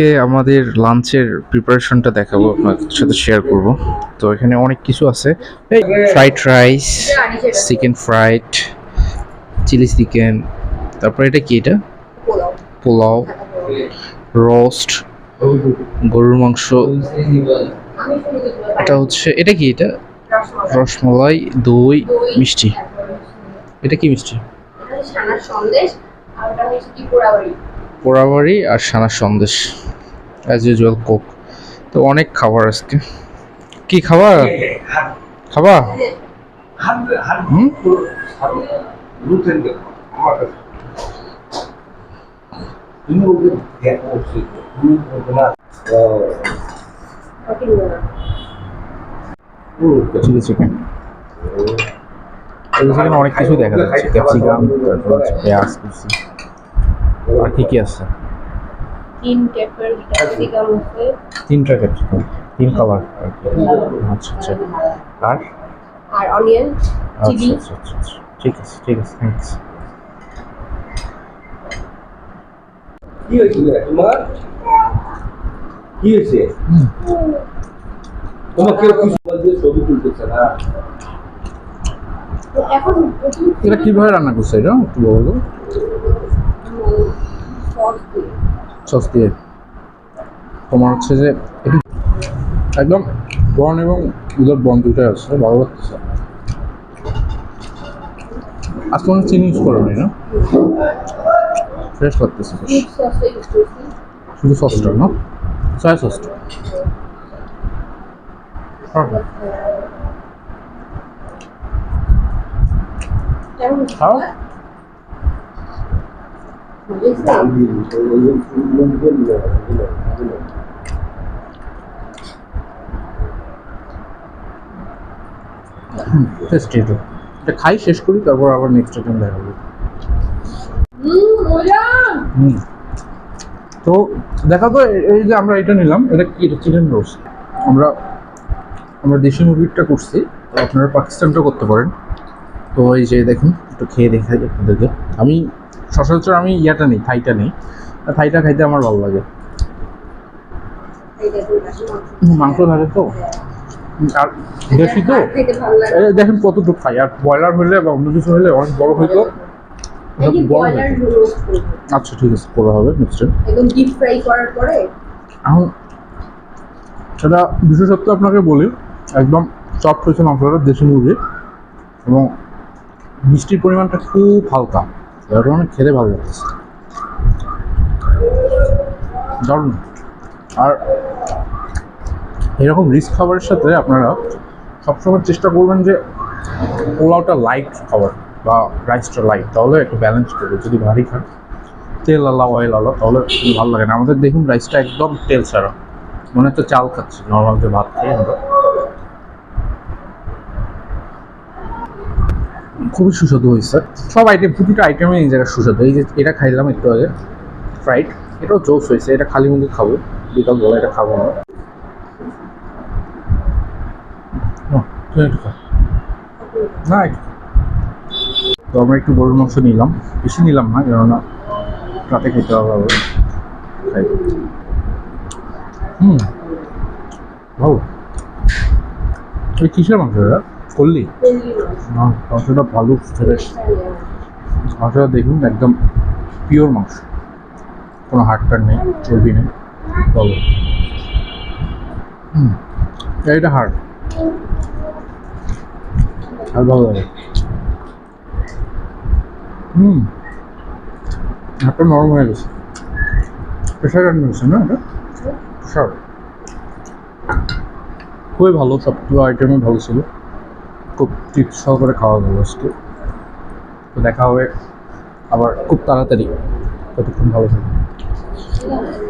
আজকে আমাদের লাঞ্চের প্রিপারেশনটা দেখাবো, আপনাদের সাথে শেয়ার করব। তো এখানে অনেক কিছু আছে। এই fried rice chicken fried chilli chicken তারপর এটা কি এটা? পোলাও রোস্ট গরুর মাংস। এটা হচ্ছে, এটা কি এটা? রসমলাই, দই, মিষ্টি। এটা কি মিষ্টি? সন্দেশ, আর ওটা পোড়াবাড়ি আর সানার সন্দেশ অ্যাজ ইউজুয়াল কোক তো অনেক খাবার আজকে। কি খাবার খাবা? চিকেন অনেক কিছু দেখা যাচ্ছে। ক্যাপসিকাম, তারপর পেঁয়াজ আর কি কি আছে? তিন ক্যাপসিকাম আছে। তিনটা ক্যাপসিকাম তিন কালার আচ্ছা আচ্ছা। আর? আর অনিয়ন আচ্ছা চিলি আচ্ছা আচ্ছা। ঠিক আছে ঠিক আছে থ্যাংকস কি হয়েছিল তোমার? কি হয়েছে? তোমার কেউ কিছু বলছে ছবি তুলতেছে না। এখন এটা কীভাবে রান্না করছে? এটা একটু বলো সস দিয়ে সস দিয়ে। তোমার হচ্ছে যে একদম বন এবং উদার বন দুটাই আছে ভালো লাগতেছে। আজকে কোনো চিনি ইউজ করোনি না ফ্রেশ লাগতেছে শুধু সসটা না সয়া সসটা কেমন এটা খাই শেষ করি তারপর আবার নেক্সট আইটেম দেখাবো। তো দেখা তো এই যে আমরা এটা নিলাম এটা কি? এটা চিকেন রোস্ট। আমরা আমরা দেশি মুরগিটা করছি তো আপনারা পাকিস্তানটা করতে পারেন। তো এই যে দেখুন একটু খেয়ে দেখাই আপনাদেরকে। আমি সচরাচর আমি ইয়াটা নেই থাইটা নেই। থাইটা খাইতে আমার ভালো লাগে। মাংস। থাকে তো? আর দেশি তো? দেখেন কতটুকু খাই। আর ব্রয়লার হলে বা অন্য কিছু হলে অনেক বড় হইতো। করব আচ্ছা ঠিক আছে করা হবে নেক্সট টাইম একদম ডিপ ফ্রাই করার পরে? এখন সেটা বিশেষত্ব আপনাকে বলি একদম সফট হয়েছে মাংসটা দেশি মুরগি এবং মিষ্টির পরিমাণটা খুব হালকা। কারণে খেতে ভালো লাগছে। দারুণ। আর এরকম রিস্ক খাবারের সাথে আপনারা সবসময় চেষ্টা করবেন যে পোলাওটা লাইট খাবার বা রাইসটা লাইট তাহলে একটু ব্যালেন্স করবে। যদি ভারী খান, তেল আলা অয়েল আলা, তাহলে ভালো লাগে না। আমাদের দেখুন রাইসটা একদম তেল ছাড়া। মনে হচ্ছে চাল খাচ্ছি। নর্মাল যে ভাত খেয়ে আমরা। খুবই সুস্বাদু হয়েছে সব আইটেম প্রতিটা আইটেমে এই জায়গায় সুস্বাদু। এই যে এটা খাইলাম একটু আগে ফ্রাইড এটাও জোস হয়েছে, এটা খালি মুখে খাব, বিকাল বেলা এটা খাব না। তো আমরা একটু গরুর মাংস নিলাম। বেশি নিলাম না, কেননা রাতে খেতে হবে আবার। খাই। হুম। ভালো। এই কিসের মাংস এটা করলি? না। মাংসটা ভালো ফ্রেশ মাংসটা দেখুন একদম পিওর মাংস। কোনো হাড়টার নেই চর্বি নেই ভালো। হুম এটা হাড়। আর ভালো লাগে। হুম হাড়টা নরম হয়ে গেছে। প্রেশার রান্না হয়েছে না এটা? প্রেশার খুবই ভালো সবগুলো আইটেমই ভালো ছিল। খুব তৃপ্তি সহকারে খাওয়া গেল আজকে। তো দেখা হবে আবার খুব তাড়াতাড়ি। ততক্ষণ ভালো থাকবে